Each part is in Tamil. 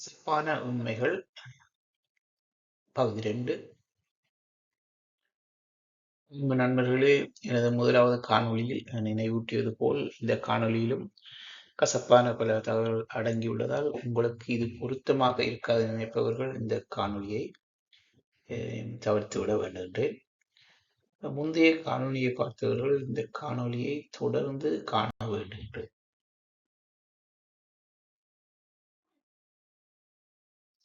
சிப்பான உண்மைகள். பகுதி ரெண்டு. அன்பு நண்பர்களே எனது முதலாவது காணொளியில் நினைவூட்டியது போல் இந்த காணொளியிலும் கசப்பான பல தகவல்கள் அடங்கியுள்ளதால் உங்களுக்கு இது பொருத்தமாக இருக்காது நினைப்பவர்கள் இந்த காணொளியை தவிர்த்து விட வேண்டுகின்றேன். முந்தைய காணொலியை பார்த்தவர்கள் இந்த காணொலியை தொடர்ந்து காண வேண்டுகின்றேன்.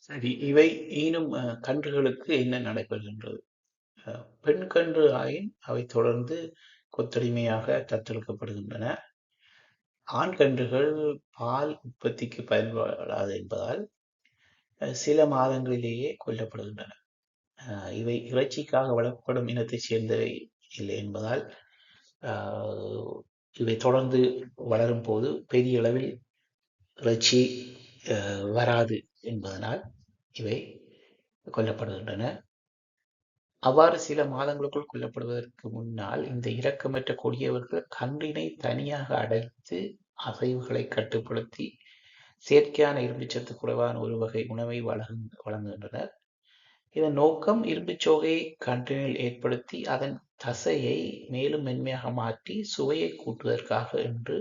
சரி இவை ஈனும் கன்றுகளுக்கு என்ன நடைபெறுகின்றது? பெண் கன்று ஆயின் அவை தொடர்ந்து கொத்தடிமையாக தத்தெடுக்கப்படுகின்றன ஆண் கன்றுகள் பால் உற்பத்திக்கு பயன்படாது என்பதால் சில மாதங்களிலேயே கொல்லப்படுகின்றன. இவை இறைச்சிக்காக வளர்க்கப்படும் இனத்தைச் சேர்ந்தவை இல்லை என்பதால் இவை தொடர்ந்து வளரும் போது பெரிய அளவில் இறைச்சி வராது என்பதனால் இவை கொல்லப்படுகின்றன. அவ்வாறு சில மாதங்களுக்குள் கொல்லப்படுவதற்கு முன்னால் இந்த இரக்கமற்ற கொடியவர்கள் கன்றினை தனியாக அடைத்து அசைவுகளை கட்டுப்படுத்தி செயற்கையான இரும்புச்சத்து குறைவான ஒரு வகை உணவை வழங்குகின்றனர். இதன் நோக்கம் இரும்புச்சோகையை கன்றினில் ஏற்படுத்தி அதன் தசையை மேலும் மென்மையாக மாற்றி சுவையை கூட்டுவதற்காக என்று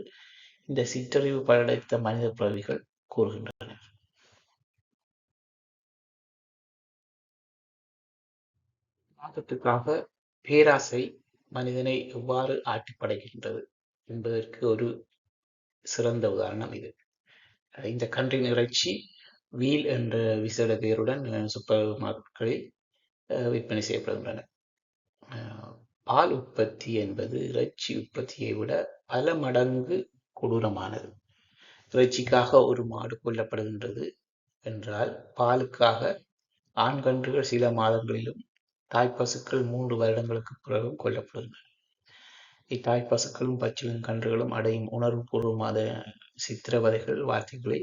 இந்த சிற்றறிவு படைத்த மனித பிறவிகள் கூறுகின்றன ஆபத்துக்காக பேராசை மனிதனை எவ்வாறு ஆட்டிப்படைகின்றது என்பதற்கு ஒரு சிறந்த உதாரணம் இது. இந்த கன்றின் இறைச்சி வீல் என்ற விசேட பெயருடன் சூப்பர் மார்க்கெட்களில் விற்பனை செய்யப்படுகின்றன. பால் உற்பத்தி என்பது இறைச்சி உற்பத்தியை விட பல மடங்கு கொடூரமானது. இறைச்சிக்காக ஒரு மாடு கொல்லப்படுகின்றது என்றால் பாலுக்காக ஆண் கன்றுகள் சில மாதங்களிலும் தாய்ப்பசுக்கள் மூன்று வருடங்களுக்கு பிறகு கொல்லப்படுகின்றன இத்தாய்ப்பசுக்களும் பச்சிலும் கன்றுகளும் அடையும் உணர்வுபூர்வமான சித்திரவதைகள் வார்த்தைகளை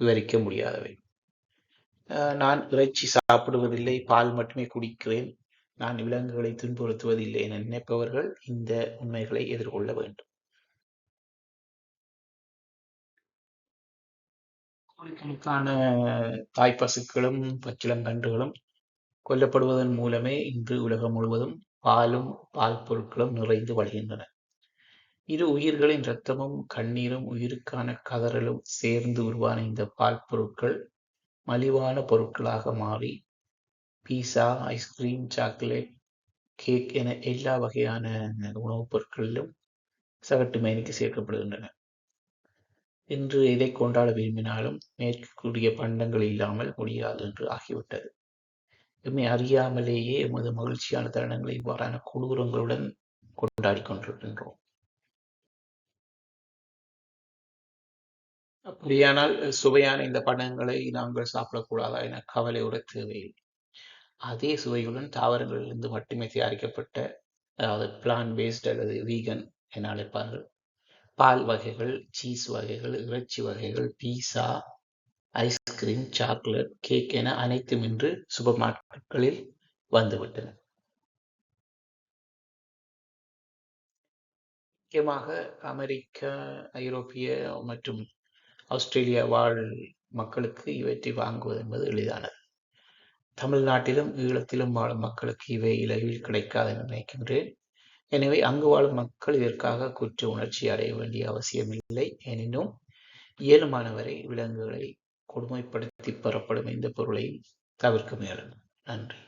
விவரிக்க முடியாதவை. நான் இறைச்சி சாப்பிடுவதில்லை பால் மட்டுமே குடிக்கிறேன். நான் விலங்குகளை துன்புறுத்துவதில்லை என நினைப்பவர்கள் இந்த உண்மைகளை எதிர்கொள்ள வேண்டும். கோடிக்கணக்கான தாய்ப்பசுக்களும் பச்சிலங்கன்றுகளும் கொல்லப்படுவதன் மூலமே இன்று உலகம் முழுவதும் பாலும் பால் பொருட்களும் நிறைந்து வழிகின்றன. இரு உயிர்களின் இரத்தமும் கண்ணீரும் உயிருக்கான கதறலும் சேர்ந்து உருவான இந்த பால் பொருட்கள் மலிவான பொருட்களாக மாறி பீஸா ஐஸ்கிரீம் சாக்லேட் கேக் என எல்லா வகையான உணவுப் பொருட்களிலும் சகட்டு மேனிக்கு சேர்க்கப்படுகின்றன. இன்று எதை கொண்டாட விரும்பினாலும் மேற்கூடிய பண்டங்கள் இல்லாமல் முடியாது என்று ஆகிவிட்டது. எம்மை அறியாமலேயே எமது மகிழ்ச்சியான தருணங்களை இவ்வாறான கொடூரங்களுடன் கொண்டாடி கொண்டிருக்கின்றோம். அப்படியானால் சுவையான இந்த பண்டங்களை நாங்கள் சாப்பிடக்கூடாதா என கவலையோட தேவையில்லை. அதே சுவையுடன் தாவரங்களிலிருந்து மட்டுமே தயாரிக்கப்பட்ட அதாவது பிளான் பேஸ்ட் அல்லது வீகன் என அழைப்பார்கள். பால் வகைகள் சீஸ் வகைகள் இறைச்சி வகைகள் பீஸா ஐஸ்கிரீம் சாக்லேட் கேக் என அனைத்தும் இன்று சூப்பர் மார்க்கெட்களில் வந்துவிட்டன. முக்கியமாக அமெரிக்க ஐரோப்பிய மற்றும் ஆஸ்திரேலியா வாழ் மக்களுக்கு இவற்றை வாங்குவது என்பது எளிதானது. தமிழ்நாட்டிலும் ஈழத்திலும் வாழும் மக்களுக்கு இவை இலகில் கிடைக்காது என நினைக்கின்றேன். எனவே அங்கு வாழும் மக்கள் இதற்காக குற்ற உணர்ச்சி அடைய வேண்டிய அவசியமில்லை. எனினும் இயலுமானவரை விலங்குகளை கொடுமைப்படுத்தி பெறப்படும் இந்த பொருளை தவிர்க்க முயலும் நன்றி.